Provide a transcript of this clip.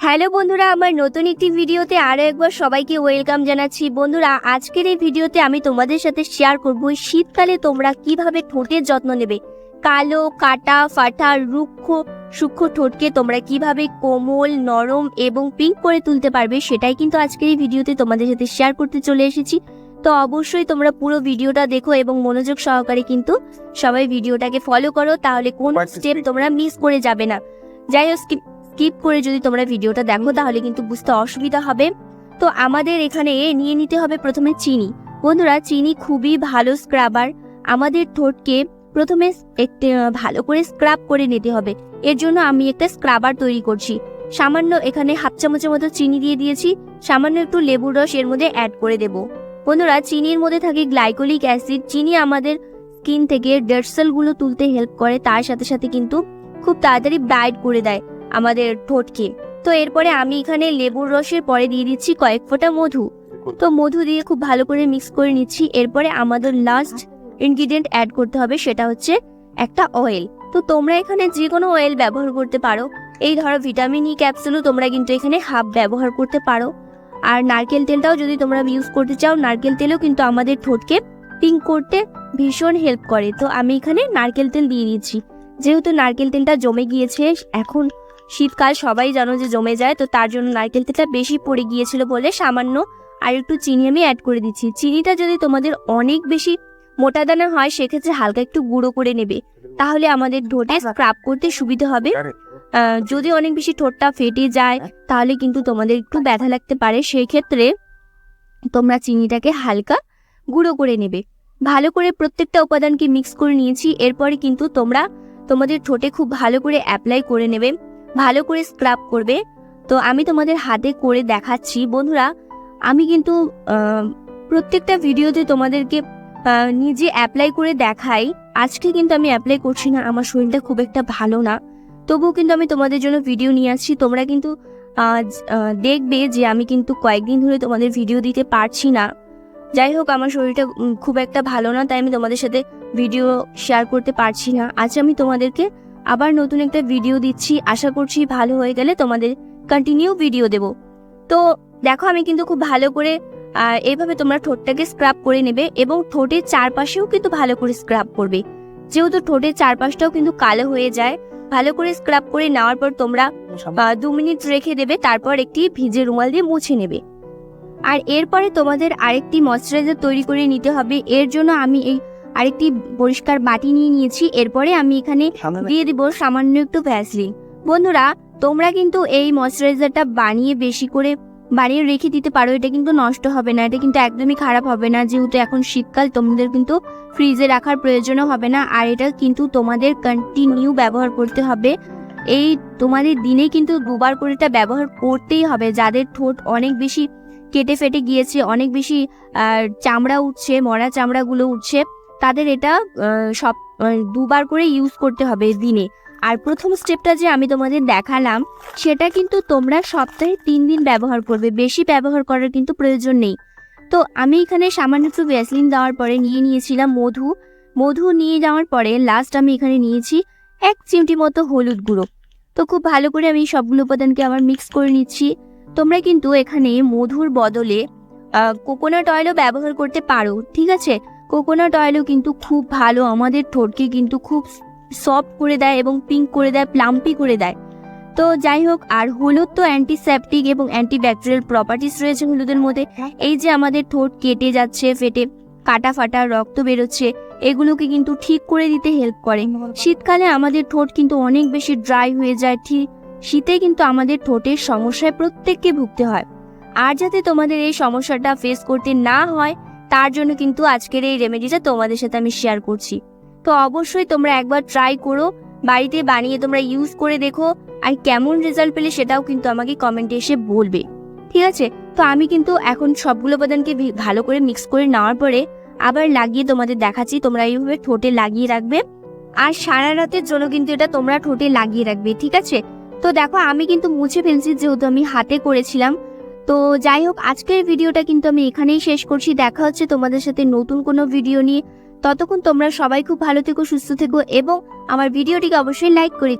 Hello বন্ধুরা আমার নতুন একটি ভিডিওতে আরও একবার সবাইকে ওয়েলকাম জানাচ্ছি। বন্ধুরা আজকের এই ভিডিওতে আমি তোমাদের সাথে শেয়ার করব শীতকালে তোমরা কীভাবে ঠোঁটের যত্ন নেবে? কালো কাটা ফাটা রুক্ষ সূক্ষ্ম ঠোঁটকে তোমরা কীভাবে কোমল নরম এবং পিঙ্ক করে তুলতে পারবে সেটাই কিন্তু আজকের এই ভিডিওতে তোমাদের সাথে শেয়ার করতে চলে এসেছি। তো অবশ্যই তোমরা পুরো ভিডিওটা দেখো এবং মনোযোগ সহকারে কিন্তু সবাই ভিডিওটাকে ফলো করো তাহলে কোন স্টেপ তোমরা মিস করে যাবে না। যাই হোক স্কিপ করে যদি তোমরা ভিডিওটা দেখো, তাহলে কিন্তু বুঝতে অসুবিধা হবে। তো আমাদের এখানে নিয়ে নিতে হবে প্রথমে চিনি। বন্ধুরা, চিনি খুবই ভালো স্ক্রাবার আমাদের ঠোঁটকে প্রথমে একটু ভালো করে স্ক্রাব করে নিতে হবে। এর জন্য আমি একটা স্ক্রাবার তৈরি করছি। সামান্য এখানে হাফ চামচের মতো চিনি দিয়ে দিয়েছি। সামান্য একটু লেবুর রস এর মধ্যে অ্যাড করে দেব। বন্ধুরা, চিনির মধ্যে থাকে গ্লাইকোলিক অ্যাসিড চিনি আমাদের স্কিন থেকে ডেড সেলগুলো তুলতে হেল্প করে, তার সাথে সাথে কিন্তু খুব তাড়াতাড়ি ব্রাইট করে দেয়। আমাদের ঠোঁটকে। তো এরপরে আমি এখানে লেবুর রসের পরে দিয়ে দিচ্ছি কয়েক ফোঁটা মধু। তো মধু দিয়ে খুব ভালো করে মিক্স করে নিচ্ছি। এরপরে আমাদের লাস্ট ইনগ্রিডিয়েন্ট অ্যাড করতে হবে, সেটা হচ্ছে একটা অয়েল তো তোমরা এখানে যে কোনো অয়েল ব্যবহার করতে পারো। এই ধরো ভিটামিন ই ক্যাপসুলও তোমরা কিন্তু এখানে হাফ ব্যবহার করতে পারো। আর নারকেল তেলটাও যদি তোমরা ইউজ করতে চাও, নারকেল তেলও কিন্তু আমাদের ঠোঁটকে পিঙ্ক করতে ভীষণ হেল্প করে। তো আমি এখানে নারকেল তেল দিয়ে দিচ্ছি। যেহেতু নারকেল তেলটা জমে গিয়েছে, এখন শীতকাল সবাই জানো যে জমে যায় তো তার জন্য নারকেল তেলটা বেশি পড়ে গিয়েছিল বলে সামান্য আর একটু চিনি আমি অ্যাড করে দিচ্ছি। চিনিটা যদি তোমাদের অনেক বেশি মোটা দানা হয় সেক্ষেত্রে হালকা একটু গুঁড়ো করে নেবে। তাহলে আমাদের ঠোঁটে স্ক্রাব করতে সুবিধা হবে। যদি অনেক বেশি ঠোঁটটা ফেটে যায় তাহলে কিন্তু তোমাদের একটু ব্যথা লাগতে পারে। সেই ক্ষেত্রে তোমরা চিনিটাকে হালকা গুঁড়ো করে নেবে। ভালো করে প্রত্যেকটা উপাদানকে মিক্স করে নিয়েছি। এরপরে কিন্তু তোমরা তোমাদের ঠোঁটে খুব ভালো করে অ্যাপ্লাই করে নেবে। ভালো করে স্ক্রাব করবে। তো আমি তোমাদের হাতে করে দেখাচ্ছি। বন্ধুরা, আমি কিন্তু প্রত্যেকটা ভিডিওতে তোমাদেরকে নিজে অ্যাপ্লাই করে দেখাই। আজকে কিন্তু আমি অ্যাপ্লাই করছি না, আমার শরীরটা খুব একটা ভালো না। তবুও কিন্তু আমি তোমাদের জন্য ভিডিও নিয়ে আসছি। তোমরা কিন্তু দেখবে যে আমি কিন্তু কয়েকদিন ধরে তোমাদের ভিডিও দিতে পারছি না। যাই হোক, আমার শরীরটা খুব একটা ভালো না, তাই আমি তোমাদের সাথে ভিডিও শেয়ার করতে পারছি না। আজ আমি তোমাদেরকে আবার নতুন একটা ভিডিও দিচ্ছি। আশা করছি ভালো হয়ে গেলে তোমাদের কন্টিনিউ ভিডিও দেব। তো দেখো, আমি কিন্তু খুব ভালো করে এভাবে তোমরা ঠোঁটটাকে স্ক্রাব করে নেবে এবং ঠোঁটের চারপাশেও কিন্তু ভালো করে স্ক্রাব করবে। যেহেতু ঠোঁটের চারপাশটাও কিন্তু কালো হয়ে যায়, ভালো করে স্ক্রাব করে নেওয়ার পর তোমরা দু মিনিট রেখে দেবে, তারপর একটি ভিজে রুমাল দিয়ে মুছে নেবে। আর এরপরে তোমাদের আরেকটি ময়শ্চারাইজার তৈরি করে নিতে হবে। এর জন্য আমি এই আরেকটি পরিষ্কার বাটি নিয়ে নিয়েছি এরপরে আমি এখানে দিয়ে দিব সামান্য একটু ভ্যাসলিন বন্ধুরা তোমরা কিন্তু এই ময়শ্চারাইজারটা বানিয়ে বেশি করে বানিয়ে রেখে দিতে পারো এটা কিন্তু নষ্ট হবে না এটা কিন্তু একদমই খারাপ হবে না যেহেতু এখন শীতকাল তোমাদের কিন্তু ফ্রিজে রাখার প্রয়োজনও হবে না আর এটা কিন্তু তোমাদের কন্টিনিউ ব্যবহার করতে হবে। এই তোমাদের দিনে কিন্তু দুবার করে এটা ব্যবহার করতেই হবে যাদের ঠোঁট অনেক বেশি কেটে ফেটে গিয়েছে অনেক বেশি চামড়া উঠছে মরা চামড়াগুলো উঠছে তাদের এটা সব দুবার করে ইউজ করতে হবে দিনে। আর প্রথম স্টেপটা যে আমি তোমাদের দেখালাম, সেটা কিন্তু তোমরা সপ্তাহে তিন দিন ব্যবহার করবে। বেশি ব্যবহার করার কিন্তু প্রয়োজন নেই। তো আমি এখানে সামান্য একটু ভ্যাসলিন দেওয়ার পরে নিয়ে নিয়েছিলাম মধু। মধু নিয়ে যাওয়ার পরে লাস্ট আমি এখানে নিয়েছি এক চিমটি মতো হলুদ গুঁড়ো। তো খুব ভালো করে আমি সবগুলো উপাদানকে আবার মিক্স করে নিচ্ছি। তোমরা কিন্তু এখানে মধুর বদলে কোকোনাট অয়েলও ব্যবহার করতে পারো, ঠিক আছে? কোকোনাট অয়েলও কিন্তু খুব ভালো। আমাদের ঠোঁটকে কিন্তু খুব সফট করে দেয় এবং পিঙ্ক করে দেয় প্লাম্পি করে দেয়। তো যাই হোক, আর হলুদ তো অ্যান্টিসেপটিক এবং অ্যান্টিব্যাকটেরিয়াল প্রপার্টিস রয়েছে হলুদের মধ্যে। এই যে আমাদের ঠোঁট কেটে যাচ্ছে, ফেটে, কাটা ফাটা রক্ত বেরোচ্ছে, এগুলোকে কিন্তু ঠিক করে দিতে হেল্প করে। শীতকালে আমাদের ঠোঁট কিন্তু অনেক বেশি ড্রাই হয়ে যায়। ঠিক শীতে কিন্তু আমাদের ঠোঁটের সমস্যায় প্রত্যেককে ভুগতে হয়। আর যাতে তোমাদের এই সমস্যাটা ফেস করতে না হয় তার জন্য কিন্তু আজকের এই রেমেডিটা তোমাদের সাথে আমি শেয়ার করছি। তো অবশ্যই তোমরা একবার ট্রাই করো, বাড়িতে বানিয়ে তোমরা ইউজ করে দেখো, আর কেমন রেজাল্ট পেলে সেটাও কিন্তু আমাকে কমেন্টে এসে বলবে। ঠিক আছে? তো আমি কিন্তু এখন সবগুলো উপাদানকে ভালো করে মিক্স করে নেওয়ার পরে আবার লাগিয়ে তোমাদের দেখাচ্ছি, তোমরা এইভাবে ঠোঁটে লাগিয়ে রাখবে। আর সারা রাতের জন্য কিন্তু এটা তোমরা ঠোঁটে লাগিয়ে রাখবে, ঠিক আছে? তো দেখো, আমি কিন্তু মুছে ফেলছি যেহেতু আমি হাতে করেছিলাম। তো যাই হোক, আজকের ভিডিওটা কিন্তু আমি এখানেই শেষ করছি। দেখা হচ্ছে তোমাদের সাথে নতুন কোনো ভিডিও নিয়ে। ততক্ষণ তোমরা সবাই খুব ভালো থেকো, সুস্থ থেকো এবং আমার ভিডিওটিকে অবশ্যই লাইক করে